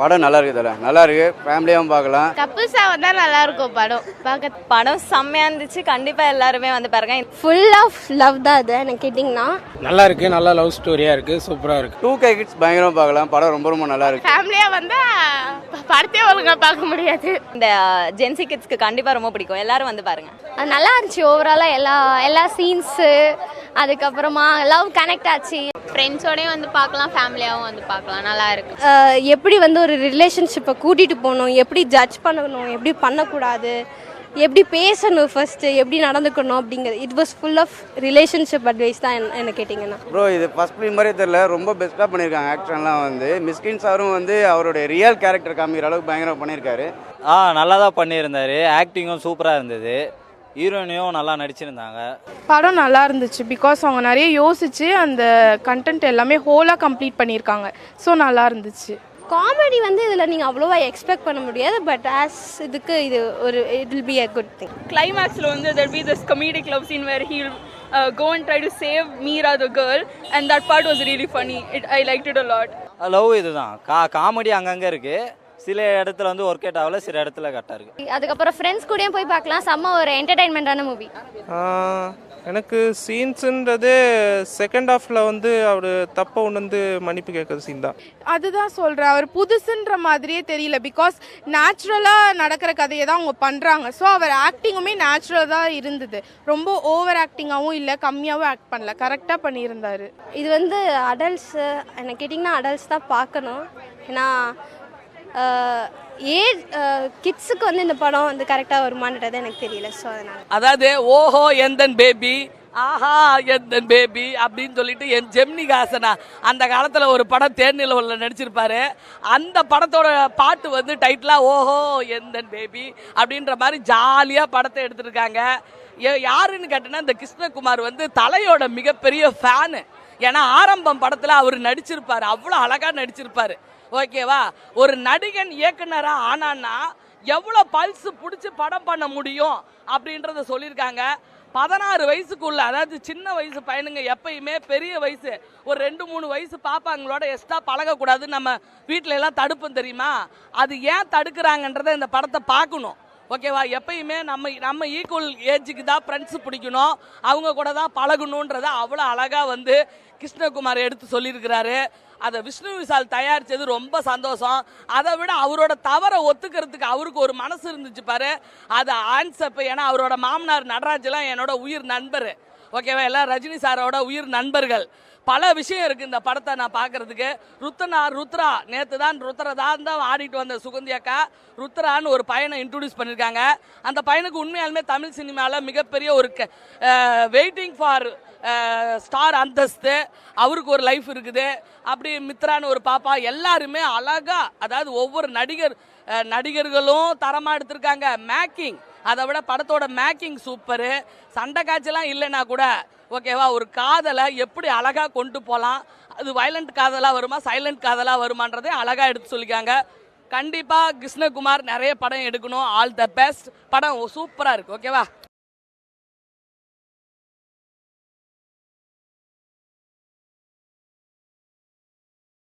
படம் நல்லா இருக்குது தல. நல்லா இருக்கு. ஃபேமிலியாகவும் பார்க்கலாம். கப்புள்ஸா வந்தா நல்லா இருக்கும் படம். பார்க்க படம் செம்மையா இருந்துச்சு. கண்டிப்பா எல்லாருமே வந்து பாருங்க. ஃபுல் ஆஃப் லவ் தான் அது. எனக்கு கேட்டிங்கன்னா. நல்லா இருக்கு. நல்லா லவ் ஸ்டோரியா இருக்கு. சூப்பரா இருக்கு. டூ கே கிட்ஸ் பயங்கரமாக பார்க்கலாம். படம் ரொம்ப ரொம்ப நல்லா இருக்கு. ஃபேமிலியா வந்தா படத்தே ஒழுங்கா பார்க்க முடியாது. இந்த ஜென்சி கிட்ஸ்க்கு கண்டிப்பா ரொம்ப பிடிக்கும். எல்லாரும் வந்து பாருங்க. அது நல்லா இருந்துச்சு ஓவராலாக எல்லா எல்லா சீன்ஸு அதுக்கப்புறமா லவ் கனெக்ட் ஆச்சு. ஃப்ரெண்ட்ஸோடயும் வந்து பார்க்கலாம் ஃபேமிலியாகவும் வந்து பார்க்கலாம். நல்லா இருக்கு. எப்படி வந்து ஒரு ரிலேஷன்ஷிப்பை கூட்டிகிட்டு போகணும் எப்படி ஜட்ஜ் பண்ணணும் எப்படி பண்ணக்கூடாது எப்படி பேசணும் ஃபர்ஸ்ட் எப்படி நடந்துக்கணும் அப்படிங்கிறது. It was full of relationship advice தான் என்ன- என்ன கேட்டிங்கன்னா. ப்ரோ இது ஃபர்ஸ்ட் ஃபிலிம் மாதிரியே தெரியல. ரொம்ப பெஸ்ட்டாக பண்ணியிருக்காங்க ஆக்ஷன்லாம் வந்து. மிஸ்கின் சாரும் வந்து அவருடைய ரியல் கேரக்டர் காமிக்கிற அளவுக்கு பயங்கரமாக பண்ணியிருக்காரு. ஆ நல்லா தான் பண்ணியிருந்தாரு ஆக்டிங்கும் சூப்பராக இருந்தது. ஹீரோயினியும் நல்லா நடிச்சிருந்தாங்க. படம் நல்லா இருந்துச்சு. பிகாஸ் அவங்க நிறைய யோசிச்சு அந்த கண்டென்ட் எல்லாமே ஹோலாக கம்ப்ளீட் பண்ணியிருக்காங்க. ஸோ நல்லா இருந்துச்சு. காமெடி வந்து இதில் நீங்கள் அவ்வளோவா எக்ஸ்பெக்ட் பண்ண முடியாது பட் ஆஸ் இதுக்கு இது ஒரு it will be a good thing climaxல வந்து be this comedic love scene where he'll uh, go and try to save Meera the girl and that part was really funny it, I liked it a lot love இதுதான் கா comedy அங்கங்கே இருக்குது சில இடத்துல வந்து work out ஆகல சில இடத்துல கரெக்டாக இருக்குது அதுக்கப்புறம் ஃப்ரெண்ட்ஸ் கூடயும் போய் பார்க்கலாம். செம்ம ஒரு என்டர்டைன்மெண்ட்டான மூவி எனக்கு சீன்ஸுன்றது செகண்ட் ஹாஃபில் வந்து அவர் தப்பை உணர்ந்து மன்னிப்பு கேட்குற சீன் தான். அதுதான் சொல்கிறேன் அவர் புதுசுன்ற மாதிரியே தெரியல. பிகாஸ் நேச்சுரலாக நடக்கிற கதையை தான் அவங்க பண்ணுறாங்க ஸோ அவர் ஆக்டிங்குமே நேச்சுரலாக தான் இருந்தது. ரொம்ப ஓவர் ஆக்டிங்காகவும் இல்லை கம்மியாகவும் ஆக்ட் பண்ணல. கரெக்டாக பண்ணியிருந்தாரு. இது வந்து அடல்ட்ஸு என்ன கேட்டிங்கன்னா அடல்ட்ஸ் தான் பார்க்கணும். ஏன்னா ஏஜ் கிட்ஸுக்கு வந்து இந்த படம் வந்து கரெக்டாக வருமானது எனக்கு தெரியல ஸோ அதனால். அதாவது ஓஹோ எந்தன் பேபி ஆஹா எந்தன் பேபி அப்படின்னு சொல்லிட்டு என் ஜெமினிகாசனா அந்த காலத்தில் ஒரு படம் தேர்நிலவரில் நடிச்சிருப்பாரு. அந்த படத்தோட பாட்டு வந்து டைட்டிலாக ஓஹோ எந்தன் பேபி அப்படின்ற மாதிரி ஜாலியாக படத்தை எடுத்திருக்காங்க. யாருன்னு கேட்டீங்கன்னா இந்த கிருஷ்ணகுமார் வந்து தலையோட மிகப்பெரிய ஃபேனு ஏன்னா ஆரம்பம் படத்தில் அவர் நடிச்சிருப்பார். அவ்வளோ அழகாக நடிச்சிருப்பார். ஓகேவா? ஒரு நடிகன் இயக்குனரா ஆனான்னா எவ்வளோ பல்ஸ் பிடிச்சி படம் பண்ண முடியும் அப்படின்றத சொல்லியிருக்காங்க. பதினாறு வயசுக்குள்ள அதாவது சின்ன வயசு பையனுங்க எப்பயுமே பெரிய வயசு ஒரு ரெண்டு மூணு வயசு பாப்பாங்களோட எக்ஸ்ட்ரா பழகக்கூடாது நம்ம வீட்டில எல்லாம் தடுப்போம் தெரியுமா? அது ஏன் தடுக்கிறாங்கன்றத இந்த படத்தை பார்க்கணும். ஓகேவா? எப்பயுமே நம்ம நம்ம ஈக்குவல் ஏஜுக்கு தான் ஃப்ரெண்ட்ஸ் பிடிக்கணும். அவங்க கூட தான் பழகணுன்றத அவ்வளோ அழகாக வந்து கிருஷ்ணகுமார் எடுத்து சொல்லியிருக்கிறாரு. அதை விஷ்ணு விசால் தயாரித்தது ரொம்ப சந்தோஷம். அதை விட அவரோட தவறை ஒத்துக்கிறதுக்கு அவருக்கு ஒரு மனசு இருந்துச்சு பாரு. அதை ஆன்சப் ஏன்னா அவரோட மாமனார் நடராஜெலாம் என்னோட உயிர் நண்பர். ஓகேவா? எல்லாம் ரஜினி சாரோட உயிர் நண்பர்கள். பல விஷயம் இருக்குது இந்த படத்தை நான் பார்க்கறதுக்கு. ருத்னா ருத்ரா. நேற்று தான் ருத்ரதான் தான் ஆடிட்டு வந்த சுகந்தி அக்கா. ருத்ரான்னு ஒரு பையனை இன்ட்ரடியூஸ் பண்ணியிருக்காங்க அந்த பையனுக்கு உண்மையாலுமே தமிழ் சினிமாவில் மிகப்பெரிய ஒரு வெயிட்டிங் ஃபார் ஸ்டார் அந்தஸ்து. அவருக்கு ஒரு லைஃப் இருக்குது. அப்படி மித்ரான்னு ஒரு பாப்பா. எல்லாருமே அழகா அதாவது ஒவ்வொரு நடிகர் நடிகர்களும் தரமாக எடுத்திருக்காங்க. மேக்கிங் அதை விட படத்தோட மேக்கிங் சூப்பரு. சண்டை காட்சிலாம் இல்லைன்னா கூட ஓகேவா ஒரு காதலை எப்படி அழகாக கொண்டு போகலாம் அது வயலண்ட் காதலாக வருமா சைலண்ட் காதலாக வருமான்றதே அழகாக எடுத்து சொல்லிக்காங்க. கண்டிப்பாக கிருஷ்ணகுமார் நிறைய படம் எடுக்கணும். ஆல் த பெஸ்ட் படம் சூப்பராக இருக்குது ஓகேவா?